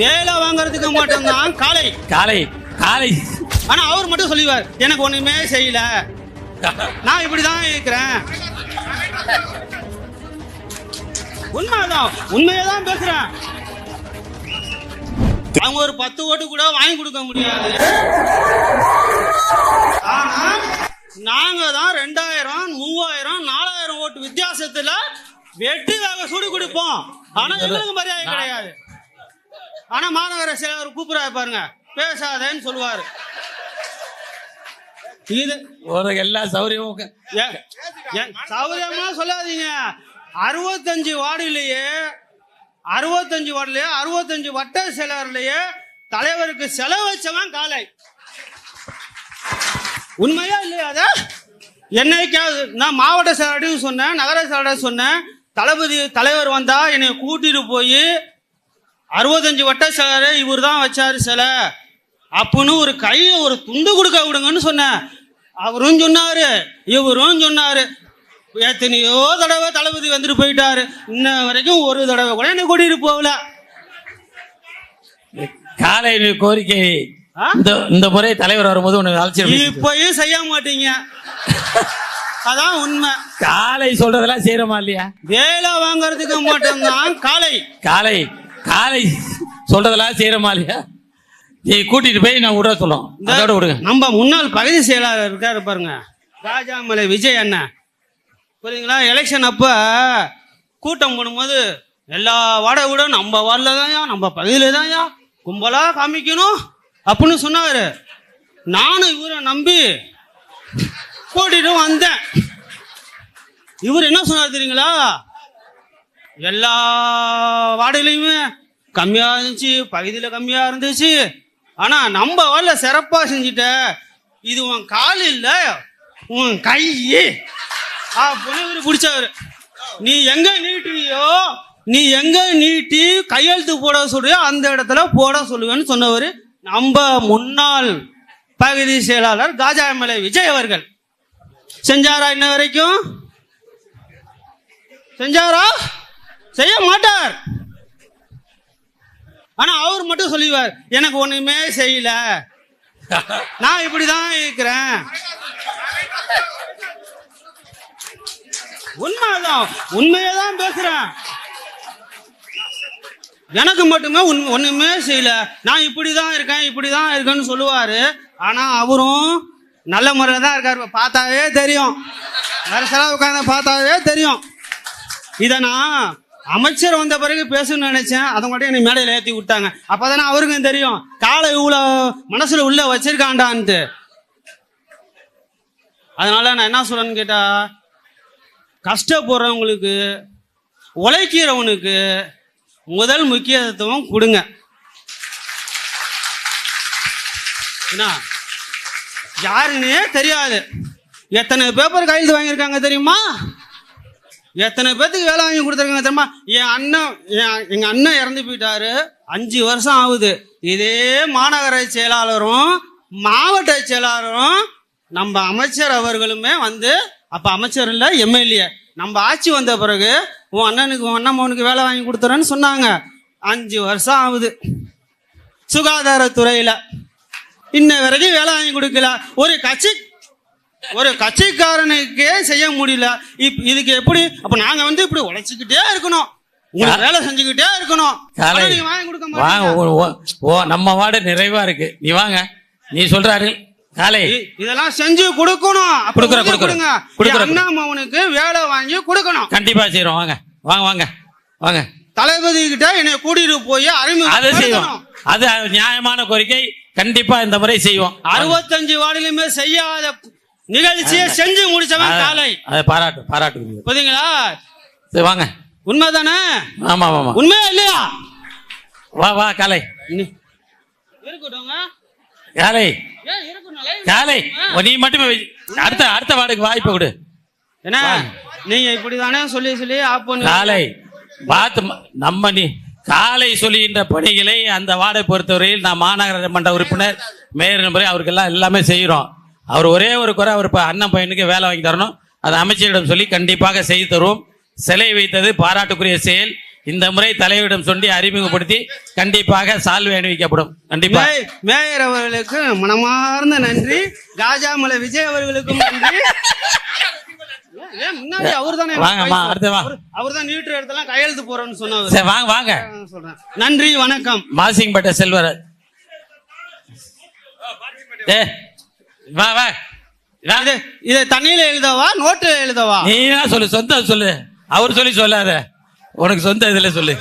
வேலை வாங்குறதுக்கு மட்டும்தான் காலை காலை காலை ஆனா அவர் மட்டும் சொல்லிவார் எனக்கு ஒண்ணுமே செய்யல. நான் இப்படிதான் இருக்கிறேன். உண்மைதான். உண்மையை தான் பேசுறேன். அவங்க ஒரு பத்து ஓட்டு கூட வாங்கி கொடுக்க முடியாது. ஆனா நாங்க தான் ரெண்டாயிரம் மூவாயிரம் நாலாயிரம் ஓட்டு வித்தியாசத்துல வெட்டி வேக சுடு கொடுப்போம். ஆனா எங்களுக்கு மரியாதை கிடையாது. ஆனா மாநகர செயலர் கூப்பிடுறாரு பாருங்க. பேசாதேன்னு சொல்லுவாரு. இது உனக்கு எல்லா ஏ- சௌகரியமா சொல்லாதீங்க. அறுபத்தஞ்சு வார்டுலயே அறுபத்தஞ்சு வார்டுலயே அறுபத்தஞ்சு வட்ட செயலர்லயே தலைவருக்கு செலவு வச்சவன் காலை. உண்மையா இல்லையா அத? என்னைக்காவது நான் மாவட்ட செயலாளரையும் சொன்னேன் நகர செயலாளர் சொன்னேன். தளபதி தலைவர் வந்தா என்னை கூட்டிட்டு போய் அறுபத்தஞ்சு வட்ட செயலர் இவர் தான் வச்சாரு சிலை. அப்படின்னு ஒரு கையில ஒரு துண்டு கொடுக்க விடுங்கன்னு சொன்னேன். அவரும் சொன்னாரு இவரும் சொன்னாரு. எத்தனையோ தடவை தளபதி வந்துட்டு போயிட்டாரு. இன்ன வரைக்கும் ஒரு தடவை கூட என்னை கூட்டிட்டு போகல. காலை கோரிக்கை? இந்த இந்த முறை தலைவர் வரும்போது உனக்கு பேசி- இப்பயும் செய்ய மாட்டீங்க. அதான் உண்மை. காலை சொல்றதெல்லாம் செய்யறோமா இல்லையா? வேலை வாங்குறதுக்கு மட்டும்தான் காலை. காலை. காலை சொல்றதெல்லாம் செய்யறோமா இல்லையா? நீ கூட்டிட்டு போய் நான் விட இந்த அதோட விடுங்க. நம்ம முன்னாள் பகுதி செயலாளர் இருக்காரு பாருங்க. ராஜாமலை விஜய் அண்ணன். புரியுங்களா எலெக்ஷன் அப்ப கூட்டம் போடும்போது எல்லா வாடகை விட நம்ம வார்டில் தான்யா நம்ம பகுதியில தான்யா கும்பலா காமிக்கணும் அப்படின்னு சொன்னாரு. நானும் இவரை நம்பி கூட்டிட்டு வந்தேன். இவர் என்ன சொன்னார் தெரியுங்களா? எல்லா வாடகையிலையுமே கம்மியா இருந்துச்சு பகுதியில் கம்மியா இருந்துச்சு. ஆனா நம்ம வரல சிறப்பா செஞ்சுட்ட இது உன் கால் இல்ல உன் கை. அப்படின்னு இவரு பிடிச்சவர். நீ எங்க நீட்டுறியோ நீ எங்க நீட்டி கையெழுத்து போட சொல்றியோ அந்த இடத்துல போட சொல்லுவேன்னு சொன்னவர் நம்ம முன்னாள் பகுதி செயலாளர் காஜாமலை விஜய் அவர்கள். செஞ்சாரா இன்ன வரைக்கும்? செஞ்சாரா? செய்ய மாட்டார். ஆனா அவர் மட்டும் சொல்லிவார் எனக்கு ஒண்ணுமே செய்யல. நான் இப்படிதான் இருக்கிறேன். உண்மைதான். உண்மையை தான் பேசுறேன். எனக்கு மட்டுமே உண்- ஒண்ணுமே செய்யல. நான் இப்படிதான் இருக்கேன் இப்படிதான் இருக்கேன்னு சொல்லுவாரு. ஆனா அவரும் நல்ல முறையில் தான் இருக்காரு. பார்த்தாவே தெரியும். வருஷம் உட்காந்து பார்த்தாவே தெரியும். இதை நான் அமைச்சர் வந்த பிறகு பேசணும்னு நினைச்சேன். அதை மட்டும் என்னை மேடையில் ஏற்றி விட்டாங்க. அப்போதானே அவருக்கும் தெரியும். காலை இவ்வளோ மனசில் உள்ள வச்சிருக்காண்டான்ட்டு அதனால நான் என்ன சொல்கிறேன்னு கேட்டால் கஷ்டப்படுறவங்களுக்கு உழைக்கிறவனுக்கு முதல் முக்கியத்துவம் கொடுங்க. என்ன? யாருன்னே தெரியாது. எத்தனை பேப்பர் கையெழுத்து வாங்கியிருக்காங்க தெரியுமா? எத்தனை பேத்துக்கு வேலை வாங்கி கொடுத்துருக்காங்க தெரியுமா? என் அண்ணன் என் எங்க அண்ணன் இறந்து போயிட்டாரு. அஞ்சு வருஷம் ஆகுது. இதே மாநகர செயலாளரும் மாவட்ட செயலாளரும் நம்ம அமைச்சர் அவர்களுமே வந்து அப்ப அமைச்சர் இல்ல எம்எல்ஏ. நம்ம ஆட்சி வந்த பிறகு உன் அண்ணனுக்கு உன் அண்ணன் மகனுக்கு வேலை வாங்கி கொடுத்துறேன்னு சொன்னாங்க. அஞ்சு வருஷம் ஆகுது. சுகாதாரத்துறையில. இன்ன வரைக்கும் வேலை வாங்கி கொடுக்கல. ஒரு கட்சி ஒரு கட்சிக்காரனுக்கே செய்ய முடியல. இதுக்கு எப்படி? அப்ப நாங்க வந்து இப்படி உழைச்சிக்கிட்டே இருக்கணும். வேலை செஞ்சுக்கிட்டே இருக்கணும். வாங்கி நம்ம நிறைவா இருக்கு. நீ வாங்க. நீ சொல்றாரு. காலை இதெல்லாம் செஞ்சு கொடுக்கணும். அண்ணா மகனுக்கு வேலை வாங்கி கொடுக்கணும். கண்டிப்பா செய்யறோம் வாங்க. வாங்க வாங்க. வாங்க. தளபதி கிட்ட என்னை கூட்டிட்டு போய் அதை செய்வோம். அறிமுகம் அது நியாயமான கோரிக்கை. கண்டிப்பா இந்த முறை செய்வோம். அறுபத்தஞ்சு வார்டிலுமே செய்யாத நிகழ்ச்சியை செஞ்சு முடிச்சவன் காலை. அதை பாராட்டு பாராட்டு புரியுங்களா சரி வாங்க. உண்மைதானே? ஆமா ஆமா உண்மையா இல்லையா? வா வா காலை. காலை. இருக்கட்டும் காலை. ஓ, நீ மட்டுமே. அடுத்த அடுத்த வார்டுக்கு வாய்ப்பு கொடு. என்ன? நீங்க இப்படிதானே சொல்லி சொல்லி ஆப் பண்ணி காலை. பார்த்து நம்ம நீ காலை சொல்லுகின்ற பணிகளை அந்த வார்டை பொறுத்தவரையில் நான் மாநகர மன்ற உறுப்பினர் மேயர் முறை அவருக்கெல்லாம் எல்லாமே செய்கிறோம். அவர் ஒரே ஒரு குறை அவர் இப்போ அண்ணன் பையனுக்கு வேலை வாங்கி தரணும். அதை அமைச்சரிடம் சொல்லி கண்டிப்பாக செய்து தருவோம். சிலை வைத்தது பாராட்டுக்குரிய செயல். இந்த முறை தலைவரிடம் சொல்லி அறிமுகப்படுத்தி கண்டிப்பாக சால்வை அணிவிக்கப்படும். கண்டிப்பா. மேயர் அவர்களுக்கு மனமார்ந்த நன்றி. காஜாமலை விஜய் அவர்களுக்கும் நன்றி. முன்னாடி அவர் தானே வாங்கம்மா, அடுத்து வா. அவர் தான் நீட்டர் இடத்தெல்லாம் கையெழுத்து போறேன்னு சொன்னவர் சரி வாங்க வாங்க. சொல்றேன். நன்றி வணக்கம். மாசிங்பேட்டை செல்வர் ஏ வா வா. இது இதை தண்ணியில எழுதவா நோட்டு எழுதவா? நீ சொல்லு சொந்த சொல்லு. அவர் சொல்லி சொல்லாத. உனக்கு சொந்த இதுல சொல்லு.